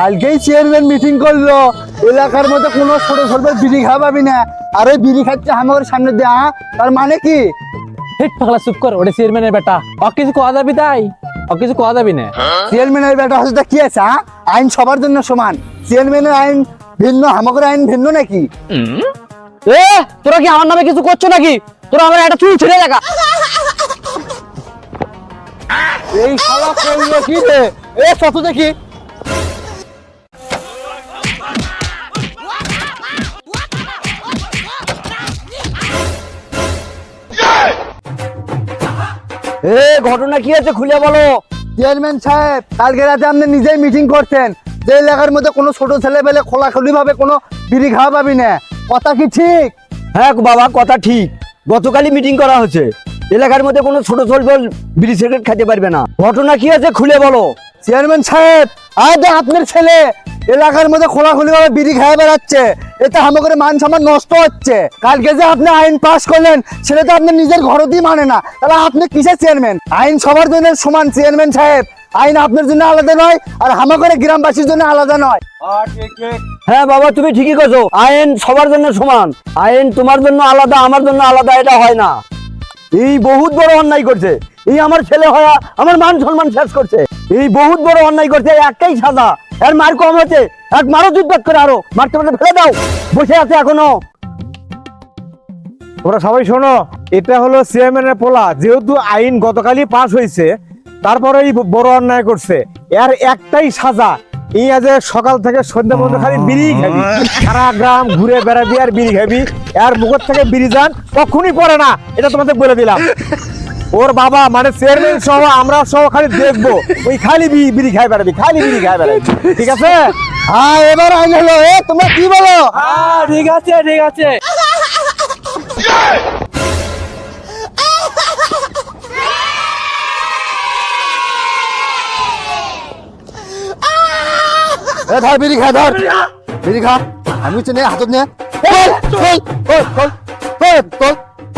কালকেই chairman meeting করল। এলাকার মধ্যে কোনো ছোট ছোট বিড়ি খাওয়া পাবি না। আর ওই বিড়ি খাচ্ছে আমাদের সামনে দিয়ে তার মানে কি? হেট পাগলা চুপ কর ওটা চেয়ারম্যানের বেটা। ও কিছু কোয়া যাবি তাই? ও কিছু কোয়া যাবি না? চেয়ারম্যানের বেটা হচ্ছে কি আছে আইন সবার জন্য সমান। চেয়ারম্যানের আইন ভিন্ন আমাদের আইন ভিন্ন নাকি? এ তোরা কি আমার নামে কিছু করছ নাকি? তোরা আমার একটা চুল ছেড়ে দেখা। এই শালা করল কি রে? এ দেখি। এ ঘটনা কি আছে খুলে বলো। চেয়ারম্যান সাহেব কালকে রাতে আপনি নিজেই মিটিং করছেন। যে এলাকার মধ্যে কোনো ছোট ছেলে পেলে খোলাখুলি ভাবে কোনো বিড়ি খাওয়া পাবি না। কথা কি ঠিক? হ্যাঁ বাবা কথা ঠিক। গতকালই মিটিং করা হয়েছে। এলাকার মধ্যে কোনো ছোট ছোট বিড়ি সিগারেট খেতে পারবে না। ঘটনা কি আছে খুলে বলো। চেয়ারম্যান সাহেব আজ আপনার ছেলে। এলাকার মধ্যে খোলাখুলি ভাবে বিড়ি খাওয়া বেড়াচ্ছে। এতে আমাদের মান সম্মান নষ্ট হচ্ছে। কালকে যে আপনি আইন পাস করলেন, সেটা তো আপনি নিজের ঘরতেই মানে না। তাহলে আপনি কিসের চেয়ারম্যান আইন সবার জন্য সমান চেয়ারম্যান সাহেব। আইন আপনার জন্য আলাদা নয়, আর আমাদের গ্রামবাসীর জন্য আলাদা নয়। হ্যাঁ বাবা, তুমি ঠিকই করছ আইন সবার জন্য সমান। আইন তোমার জন্য আলাদা, আমার জন্য আলাদা, এটা হয় না। এই বহুত বড় অন্যায় করছে। এই আমার ছেলে হয়া আমার মান সম্মান শেষ করছে। এই বহুত বড় অন্যায় করছে একটাই সাজা। এর মার কম হচ্ছে এক মারো যুদ্ধ করে আরও। মারতে মারতে ফেলে দাও। বসে আছে এখনও। তোমরা সবাই শোনো, এটা হলো চেয়ারম্যানের পোলা। যেহেতু আইন গতকালই পাস হয়েছে তারপরে বড় অন্যায় করছে। এর একটাই সাজা, এই আজ সকাল থেকে সন্ধ্যা পর্যন্ত খালি বিড়ি খাবি। সারা গ্রাম ঘুরে বেড়াবি আর বিড়ি খাবি। এর মুখের থেকে বিড়ি যান, কখনই পড়ে না। এটা তোমাদের বলে দিলাম। ওর বাবা মানে চেয়ারম্যান সহ আমরা সহ খালি দেখব। ওই খালি বিড়ি খাই বেড়াবি খালি বিড়ি খাই বেড়াবি। ঠিক আছে? হ্যাঁ এবার আইন হলো। এ তোমরা কি বলো? হ্যাঁ ঠিক আছে ঠিক আছে। এ ধর বিড়ি খা ধর। বিড়ি খা। আমি কিছু নে হাতত নে। চল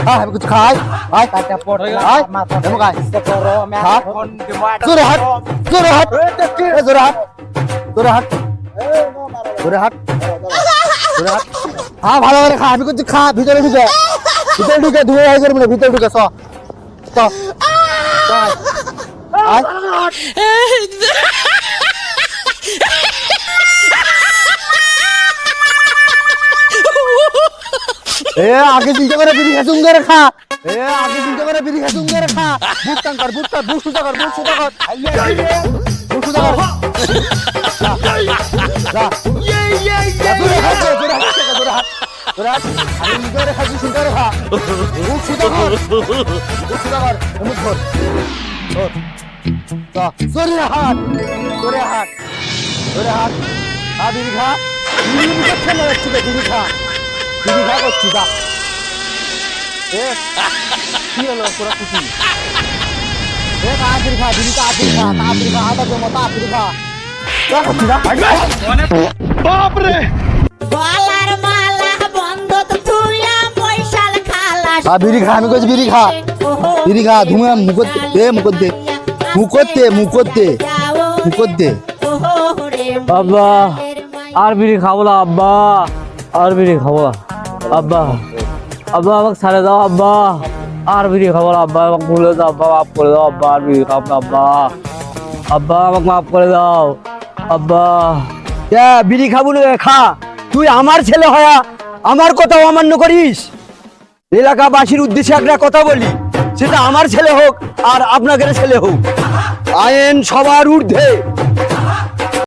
হ্যাঁ আমি কিছু খাই। আয় আয় এমন খাই খা জোরে হাত জোরে হাত। এ জোরে হাত। জোরে হাত। জোরে হাত। জোরে হাত। হ্যাঁ ভালো করে খা আমি কিছু খা ভিতরে ঢুকে। ভিতরে ঢুকে ধুয়ে করবি না ভিতরে ঢুকে চ। চ। চ আয়। এ আগে চিন্তা করে বিড়ি খাসুম করে খা। এ আগে চিন্তা করে বিড়ি খাসুম করে খা। বুক টান কর বুক টান বুক সুতা কর বুক সুতা কর। বুক সুতা কর। যা যা। জোরে হাত দে, জোরে হাত দে, জোরে হাত। জোরে হাত। আগে চিন্তা করে খাসি চিন্তা করে খা। বুক সুতা কর। বুক সুতা কর। মুখ ধর ধর। যা জোরে হাত জোরে হাত জোরে হাত। খা বিড়ি খা। বিড়ি মুখে ঠেলে যাচ্ছে বিড়ি খা। বিড়ি খা করছি যা এ কি হলো তোরা খুশি এ তাড়াতাড়ি খা বিড়ি তাড়াতাড়ি খা তাড়াতাড়ি খা জমা তাড়াতাড়ি খা যা করছি যা গলার মালা বন্ধ তুলা পয়সার খালা খা বিড়ি খা আমি কইছি বিড়ি খা। বিড়ি খা ধুমে মুখত দে মুখত দে। আব্বা আর বিড়ি খাব না আব্বা। আর বিড়ি খাব না। আব্বা আব্বা আমাকে ছাড়ে দাও আব্বা। আর বিড়ি খাব আব্বা আমাকে ভুলে দাও আব্বা মাফ করে দাও আব্বা আর বিড়ি খাব আব্বা। আব্বা আমাকে মাফ করে দাও আব্বা। এ, বিড়ি খাব খা। তুই আমার ছেলে হয়া আমার কথা অমান্য করিস? এলাকাবাসীর উদ্দেশ্যে একটা কথা বলি সেটা আমার ছেলে হোক আর আপনাদের ছেলে হোক। আইন সবার ঊর্ধ্বে।